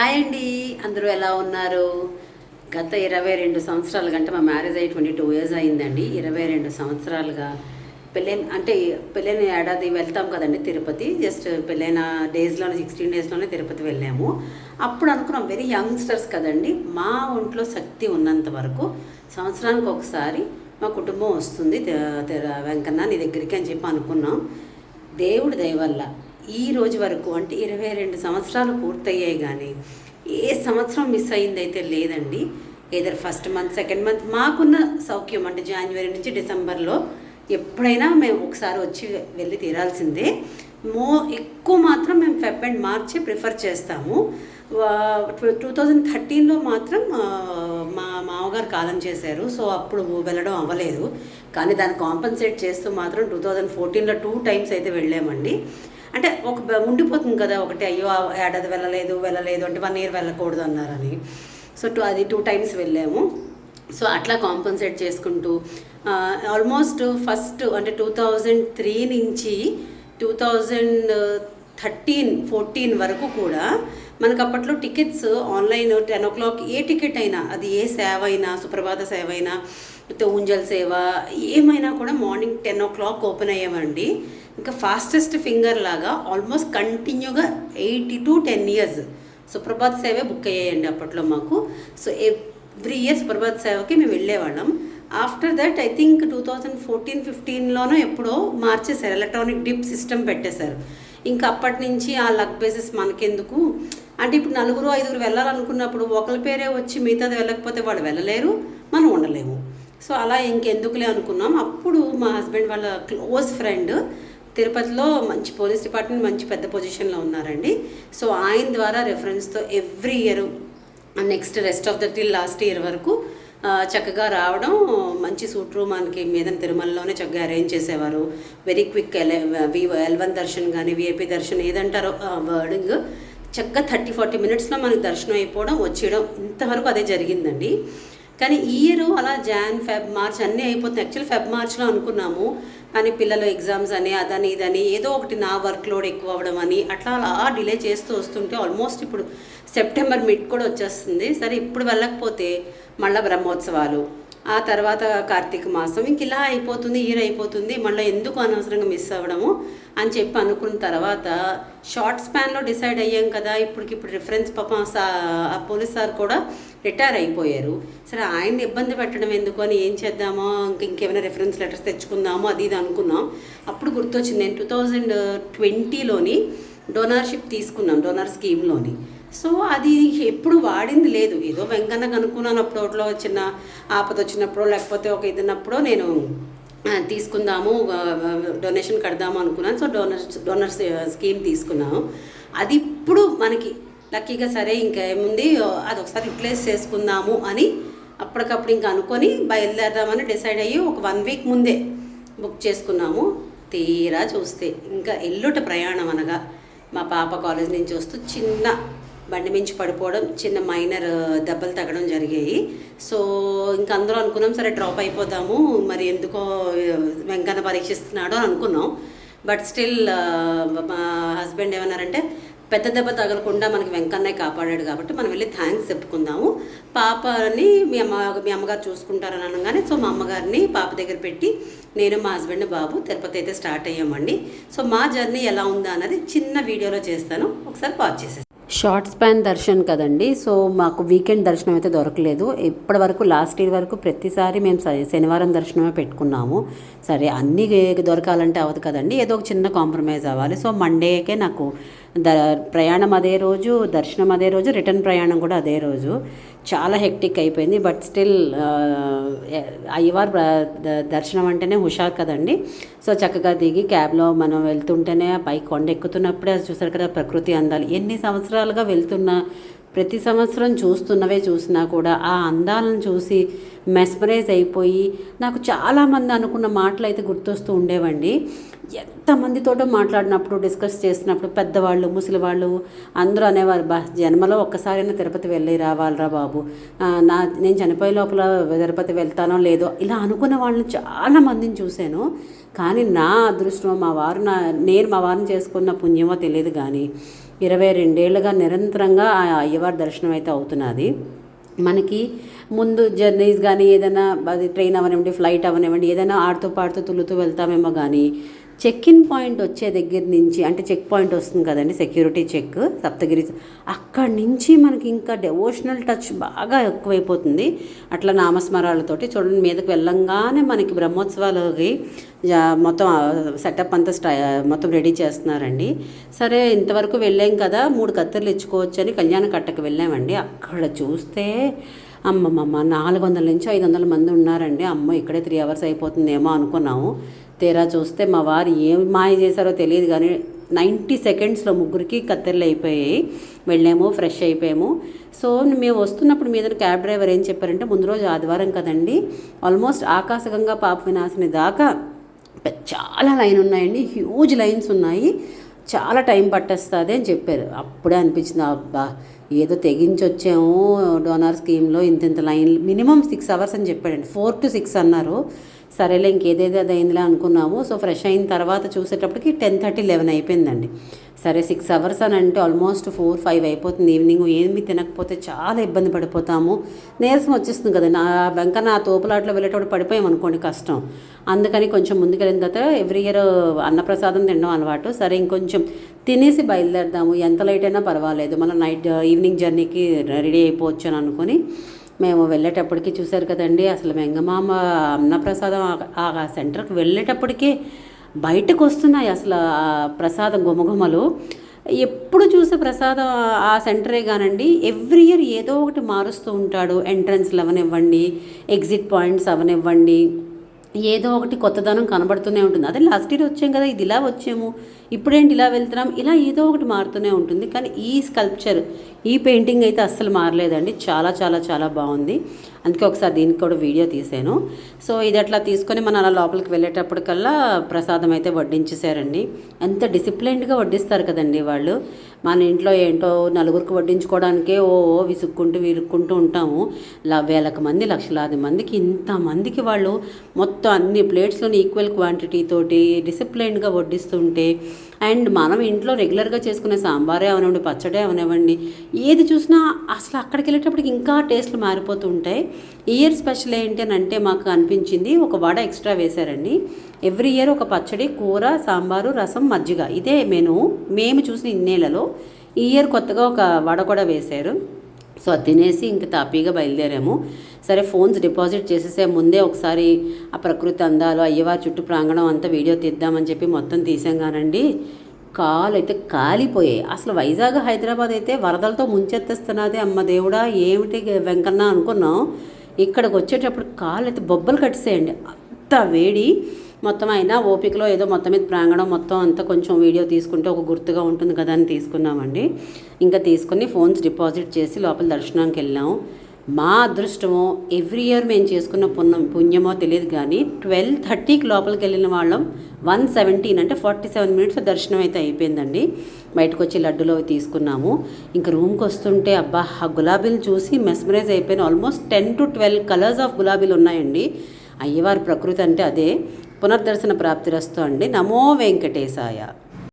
Hi అండి. అందరూ ఎలా ఉన్నారు? గత ఇరవై రెండు సంవత్సరాలు కంటే మా మ్యారేజ్ అయ్యి ట్వంటీ టూ ఇయర్స్ అయిందండి. ఇరవై రెండు సంవత్సరాలుగా పెళ్ళైన అంటే పెళ్ళైన ఏడాది వెళ్తాం కదండి తిరుపతి. జస్ట్ పెళ్ళైన డేస్లోనే సిక్స్టీన్ డేస్లోనే తిరుపతి వెళ్ళాము. అప్పుడు అనుకున్నాం వెరీ యంగ్స్టర్స్ కదండి. మా ఒంట్లో శక్తి ఉన్నంత వరకు సంవత్సరానికి ఒకసారి మా కుటుంబం వస్తుంది వెంకన్న నీ దగ్గరికి అని చెప్పి అనుకున్నాం. దేవుడి దయవల్ల ఈ రోజు వరకు అంటే ఇరవై రెండు సంవత్సరాలు పూర్తయ్యాయి కానీ ఏ సంవత్సరం మిస్ అయిందైతే లేదండి. Either first month second month మాకున్న సౌఖ్యం అంటే జనవరి నుంచి డిసెంబర్లో ఎప్పుడైనా మేము ఒకసారి వచ్చి వెళ్ళి తీరాల్సిందే. మో ఎక్కువ మాత్రం మేము ఫెబ్ అండ్ మార్చే ప్రిఫర్ చేస్తాము. టూ థౌజండ్ థర్టీన్లో మాత్రం మా మామగారు కాలం చేశారు. సో అప్పుడు వెళ్ళడం అవ్వలేదు. కానీ దాన్ని కాంపన్సేట్ చేస్తూ మాత్రం టూ థౌజండ్ ఫోర్టీన్లో టూ టైమ్స్ అయితే వెళ్ళామండి. అంటే ఒక బ- ఉండిపోతుంది కదా ఒకటి అయ్యో ఏడాది వెళ్ళలేదు వెళ్ళలేదు అంటే వన్ ఇయర్ వెళ్ళకూడదు అన్నారని. సో టూ అది టూ టైమ్స్ వెళ్ళాము. సో అట్లా కాంపన్సేట్ చేసుకుంటూ ఆల్మోస్ట్ ఫస్ట్ అంటే టూ థౌజండ్ త్రీ నుంచి టూ థౌజండ్ థర్టీన్ ఫోర్టీన్ వరకు కూడా మనకు అప్పట్లో tickets online ten o'clock ఏ టికెట్ అయినా అది ఏ సేవ అయినా సుప్రభాత సేవ అయినా లేకపోతే ఊంజల్ సేవ ఏమైనా కూడా morning ten o'clock open అయ్యామండి ఇంకా ఫాస్టెస్ట్ ఫింగర్ లాగా ఆల్మోస్ట్ కంటిన్యూగా eighty to ten years Suprabhat సేవే బుక్ అయ్యాయండి అప్పట్లో మాకు. సో ఎవ్రీ ఇయర్ సుప్రభాత్ సేవకి మేము వెళ్ళేవాళ్ళం. After that I think two thousand fourteen ఫిఫ్టీన్లోనో ఎప్పుడో మార్చేశారు. ఎలక్ట్రానిక్ డిప్ సిస్టమ్ పెట్టేశారు. ఇంకా అప్పటి నుంచి ఆ లక్ బేసిస్ మనకెందుకు? అంటే ఇప్పుడు నలుగురు ఐదుగురు వెళ్ళాలనుకున్నప్పుడు ఒకరి పేరే వచ్చి మిగతాది వెళ్ళకపోతే వాళ్ళు వెళ్ళలేరు మనం ఉండలేము. సో అలా ఇంకెందుకులే అనుకున్నాం. అప్పుడు మా హస్బెండ్ వాళ్ళ క్లోజ్ ఫ్రెండ్ తిరుపతిలో మంచి పోలీస్ డిపార్ట్మెంట్ మంచి పెద్ద పొజిషన్లో ఉన్నారండి. సో ఆయన ద్వారా రెఫరెన్స్తో every year next rest of the till last year వరకు చక్కగా రావడం మంచి సూట్ రూమ్ మనకి మీద తిరుమలలోనే చక్కగా అరేంజ్ చేసేవారు. Very quick L V L one darshan కానీ విఐపి దర్శన్ ఏదంటారో వర్డింగ్ చక్కగా థర్టీ ఫార్టీ మినిట్స్లో మనకి దర్శనం అయిపోవడం వచ్చేయడం ఇంతవరకు అదే జరిగిందండి. కానీ ఈ ఇయర్ అలా జాన్ ఫెబ్ మార్చ్ అన్నీ అయిపోతుంది యాక్చువల్ ఫెబ్ మార్చ్లో అనుకున్నాము. కానీ పిల్లలు ఎగ్జామ్స్ అని అదని ఇదని ఏదో ఒకటి నా వర్క్ లోడ్ ఎక్కువ అవ్వడం అని అట్లా అలా డిలే చేస్తూ వస్తుంటే ఆల్మోస్ట్ ఇప్పుడు సెప్టెంబర్ మిడ్ కూడా వచ్చేస్తుంది. సరే ఇప్పుడు వెళ్ళకపోతే మళ్ళీ బ్రహ్మోత్సవాలు ఆ తర్వాత కార్తీక మాసం. ఇంక ఇలా అయిపోతుంది ఇయర్ అయిపోతుంది మళ్ళీ ఎందుకు అనవసరంగా మిస్ అవ్వడము అని చెప్పి అనుకున్న తర్వాత షార్ట్ స్పాన్లో డిసైడ్ అయ్యాం కదా ఇప్పటికిప్పుడు రిఫరెన్స్ పాప ఆ పోలీస్ సార్ కూడా రిటైర్ అయిపోయారు. సరే ఆయన్ని ఇబ్బంది పెట్టడం ఎందుకు అని ఏం చేద్దామో ఇంక ఇంకేమైనా రిఫరెన్స్ లెటర్స్ తెచ్చుకుందామో అది ఇది అనుకున్నాం. అప్పుడు గుర్తొచ్చింది నేను టూ థౌజండ్ ట్వంటీలోని డోనర్షిప్ తీసుకున్నాం డోనర్ స్కీమ్లోని. సో అది ఎప్పుడు వాడింది లేదు. ఏదో వెంకన్న అనుకున్నాను అప్పుడు ఒకటిలో చిన్న ఆపద వచ్చినప్పుడు లేకపోతే ఒక ఇది నేను తీసుకుందాము డొనేషన్ కడదాము అనుకున్నాను. సో డోనర్స్ డోనర్స్ స్కీమ్ తీసుకున్నాము. అది ఇప్పుడు మనకి లక్కీగా సరే ఇంకా ఏముంది? అది ఒకసారి రిప్లేస్ చేసుకుందాము అని అప్పటికప్పుడు ఇంకా అనుకొని బయలుదేరదామని డిసైడ్ అయ్యి ఒక వన్ వీక్ ముందే బుక్ చేసుకున్నాము. తీరా చూస్తే. ఇంకా ఎల్లుట ప్రయాణం అనగా. మా పాప కాలేజ్ నుంచి వస్తూ చిన్న బండి మించి పడిపోవడం చిన్న మైనర్ దెబ్బలు తగ్గడం జరిగాయి. సో ఇంకా అందరూ అనుకున్నాం సరే డ్రాప్ అయిపోదాము మరి ఎందుకో వెంకన్న పరీక్షిస్తున్నాడో అని అనుకున్నాం. బట్ స్టిల్ మా హస్బెండ్ ఏమన్నారంటే పెద్ద దెబ్బ తగలకుండా మనకి వెంకన్నయ్య కాపాడాడు కాబట్టి మనం వెళ్ళి థ్యాంక్స్ చెప్పుకుందాము. పాపని మీ అమ్మ మీ అమ్మగారు చూసుకుంటారని అనగానే సో మా అమ్మగారిని పాప దగ్గర పెట్టి నేను మా హస్బెండ్ బాబు తిరుపతి అయితే స్టార్ట్ అయ్యామండి. సో మా జర్నీ ఎలా ఉందా అన్నది చిన్న వీడియోలో చేస్తాను. ఒకసారి పాజ్ చేసేసి. షార్ట్ స్పాన్ దర్శన్ కదండి. సో మాకు వీకెండ్ దర్శనం అయితే దొరకలేదు. ఇప్పటి వరకు లాస్ట్ ఇయర్ వరకు ప్రతిసారి మేము శనివారం దర్శనమే పెట్టుకున్నాము. సరే అన్నీ దొరకాలంటే అవ్వదు కదండి. ఏదో ఒక చిన్న కాంప్రమైజ్ అవ్వాలి. సో మండేకే నాకు ద ప్రయాణం అదే రోజు దర్శనం అదే రోజు రిటర్న్ ప్రయాణం కూడా అదే రోజు. చాలా హెక్టిక్ అయిపోయింది. బట్ స్టిల్ అయ్యవారు దర్శనం అంటేనే హుషారు కదండి. సో చక్కగా దిగి క్యాబ్లో మనం వెళ్తుంటేనే పై కొండ ఎక్కుతున్నప్పుడే అది చూసారు కదా ప్రకృతి అందాలు. ఎన్ని సంవత్సరాలుగా వెళ్తున్న ప్రతి సంవత్సరం చూస్తున్నవే చూసినా కూడా ఆ అందాలను చూసి మెస్మరైజ్ అయిపోయి నాకు చాలామంది అనుకున్న మాటలు అయితే గుర్తొస్తూ ఉండేవండి. ఎంతమందితోటో మాట్లాడినప్పుడు డిస్కస్ చేసినప్పుడు పెద్దవాళ్ళు ముసలివాళ్ళు అందరూ అనేవారు బా జన్మలో ఒక్కసారైనా తిరుపతి వెళ్ళి రావాలరా బాబు. నా నేను చనిపోయే లోపల తిరుపతి వెళ్తానో లేదో ఇలా అనుకున్న వాళ్ళని చాలా మందిని చూశాను. కానీ నా అదృష్టం మా వారు నా నేను మా వారిని చేసుకున్న పుణ్యమో తెలియదు కానీ ఇరవై రెండేళ్ళుగా నిరంతరంగా ఆ అయ్యవారి దర్శనం అయితే అవుతున్నది. మనకి ముందు జర్నీస్ కానీ ఏదైనా అది ట్రైన్ అవనివ్వండి ఫ్లైట్ అవనివ్వండి ఏదైనా ఆడుతూ పాడుతూ తులుతూ వెళ్తామేమో కానీ చెక్ ఇన్ పాయింట్ వచ్చే దగ్గర నుంచి అంటే చెక్ పాయింట్ వస్తుంది కదండి సెక్యూరిటీ చెక్ సప్తగిరి అక్కడి నుంచి మనకి ఇంకా డెవోషనల్ టచ్ బాగా ఎక్కువైపోతుంది. అట్లా నామస్మరాలతోటి చూడండి మీదకి వెళ్ళంగానే మనకి బ్రహ్మోత్సవాలకి మొత్తం సెటప్ అంతా స్టై మొత్తం రెడీ చేస్తున్నారండి. సరే ఇంతవరకు వెళ్ళాం కదా మూడు కత్తెరలు ఇచ్చుకోవచ్చు అని కళ్యాణ కట్టకు వెళ్ళామండి. అక్కడ చూస్తే అమ్మమ్మమ్మ నాలుగు వందల నుంచి ఐదు వందల మంది ఉన్నారండి. అమ్మ ఇక్కడే త్రీ అవర్స్ అయిపోతుందేమో అనుకున్నాము. తెరా చూస్తే మా వారు ఏం మాయ చేశారో తెలియదు కానీ నైంటీ సెకండ్స్లో ముగ్గురికి కత్తెరలు అయిపోయాయి. వెళ్ళాము ఫ్రెష్ అయిపోయాము. సో మేము వస్తున్నప్పుడు మీద క్యాబ్ డ్రైవర్ ఏం చెప్పారంటే ముందు రోజు ఆదివారం కదండి ఆల్మోస్ట్ ఆకాశగంగా పాప వినాశని దాకా చాలా లైన్ ఉన్నాయండి హ్యూజ్ లైన్స్ ఉన్నాయి చాలా టైం పట్టేస్తుంది అని చెప్పారు. అప్పుడే అనిపించింది అబ్బా ఏదో తెగించి వచ్చాము డోనార్ స్కీమ్లో ఇంత ఇంత లైన్ మినిమం సిక్స్ అవర్స్ అని చెప్పాడండి. ఫోర్ టు సిక్స్ అన్నారు. సరేలే ఇంకేదేదో అది అయిందిలే అనుకున్నాము. సో ఫ్రెష్ అయిన తర్వాత చూసేటప్పటికి టెన్ థర్టీ లెవెన్ అయిపోయిందండి. సరే సిక్స్ అవర్స్ అని అంటే ఆల్మోస్ట్ ఫోర్ ఫైవ్ అయిపోతుంది ఈవినింగ్. ఏమి తినకపోతే చాలా ఇబ్బంది పడిపోతాము. నీరసం వచ్చేస్తుంది కదా నా వెంక నా తోపులాట్లో వెళ్ళేటప్పుడు పడిపోయాం అనుకోండి కష్టం. అందుకని కొంచెం ముందుకెళ్ళిన తర్వాత ఎవ్రీ ఇయర్ అన్నప్రసాదం తినడం అలవాటు. సరే ఇంకొంచెం తినేసి బయలుదేరదాము. ఎంత లేట్ అయినా పర్వాలేదు. మనం నైట్ ఈవినింగ్ జర్నీకి రెడీ అయిపోవచ్చు అని అనుకుని మేము వెళ్ళేటప్పటికి చూశారు కదండి అసలు వెంగమామ అన్నప్రసాదం ఆ- ఆ సెంటర్కి వెళ్ళేటప్పటికి బయటకు వస్తున్నాయి అసలు ప్రసాదం గుమగుమలు ఎప్పుడు చూసే ప్రసాదం ఆ సెంటరే కానండి ఎవ్రీ ఇయర్ ఏదో ఒకటి మారుస్తూ ఉంటాడు. ఎంట్రన్స్లు అవనివ్వండి ఎగ్జిట్ పాయింట్స్ అవనివ్వండి ఏదో ఒకటి కొత్తదనం కనబడుతూనే ఉంటుంది. అదే లాస్ట్ ఇయర్ వచ్చాం కదా ఇది ఇలా వచ్చాము. ఇప్పుడేంటి ఇలా వెళ్తున్నాం? ఇలా ఏదో ఒకటి మారుతూనే ఉంటుంది. కానీ ఈ స్కల్ప్చర్ ఈ పెయింటింగ్ అయితే అస్సలు మారలేదండి. చాలా చాలా చాలా బాగుంది. అందుకే ఒకసారి దీనికి కూడా వీడియో తీసాను. సో ఇది అట్లా తీసుకొని మనం అలా లోపలికి వెళ్ళేటప్పటికల్లా ప్రసాదం అయితే వడ్డించేశారండి. ఎంత డిసిప్లైన్డ్గా వడ్డిస్తారు కదండి వాళ్ళు. మన ఇంట్లో ఏంటో నలుగురికి వడ్డించుకోవడానికే ఓ ఓ విసుక్కుంటూ విరుక్కుంటూ ఉంటాము. వేలకు మంది లక్షలాది మందికి ఇంతమందికి వాళ్ళు మొత్తం అన్ని ప్లేట్స్లోని ఈక్వల్ క్వాంటిటీ తోటి డిసిప్లైన్గా వడ్డిస్తుంటే అండ్ మనం ఇంట్లో రెగ్యులర్గా చేసుకునే సాంబారే అవనివ్వండి పచ్చడే అవనివ్వండి ఏది చూసినా అసలు అక్కడికి వెళ్ళేటప్పటికి ఇంకా టేస్ట్లు మారిపోతూ ఉంటాయి. ఇయర్ స్పెషల్ ఏంటి అని అంటే మాకు అనిపించింది ఒక వడ ఎక్స్ట్రా వేశారండి. ఎవ్రీ ఇయర్ ఒక పచ్చడి కూర సాంబారు రసం మజ్జిగ ఇదే మెను. మేము చూసిన ఇన్నేళ్ళలో ఈ ఇయర్ కొత్తగా ఒక వడ కూడా వేశారు. సో అది తినేసి ఇంక తాపీగా బయలుదేరాము. సరే ఫోన్స్ డిపాజిట్ చేసేసే ముందే ఒకసారి ఆ ప్రకృతి అందాలు అయ్యవారి చుట్టూ ప్రాంగణం అంతా వీడియో తీద్దామని చెప్పి మొత్తం తీసాం కానండి. కాలు అయితే కాలిపోయాయి. అసలు వైజాగ్ హైదరాబాద్ అయితే వరదలతో ముంచెత్తేస్తున్నది అమ్మ దేవుడా. ఏమిటి వెంకన్న అనుకున్నాం. ఇక్కడికి వచ్చేటప్పుడు కాలు అయితే బొబ్బలు కట్టేసేయండి. అంత వేడి. మొత్తం అయినా ఓపికలో ఏదో మొత్తం మీద ప్రాంగణం మొత్తం అంతా కొంచెం వీడియో తీసుకుంటే ఒక గుర్తుగా ఉంటుంది కదా అని తీసుకున్నామండి. ఇంకా తీసుకుని ఫోన్స్ డిపాజిట్ చేసి లోపల దర్శనానికి వెళ్ళాం. మా అదృష్టమో ఎవ్రీ ఇయర్ మేము చేసుకున్న పుణ్యం పుణ్యమో తెలియదు కానీ ట్వెల్వ్ థర్టీకి లోపలికి వెళ్ళిన వాళ్ళం. వన్ సెవెంటీన్ అంటే ఫార్టీ సెవెన్ మినిట్స్ దర్శనం అయితే అయిపోయిందండి. బయటకు వచ్చి లడ్డులో అవి తీసుకున్నాము. ఇంకా రూమ్కి వస్తుంటే అబ్బా ఆ గులాబీలు చూసి మెస్మరైజ్ అయిపోయిన almost ten to twelve colours of గులాబీలు ఉన్నాయండి. అయ్యవారి ప్రకృతి అంటే అదే. పునర్దర్శన ప్రాప్తిరస్తు అండి. నమో వెంకటేశాయ.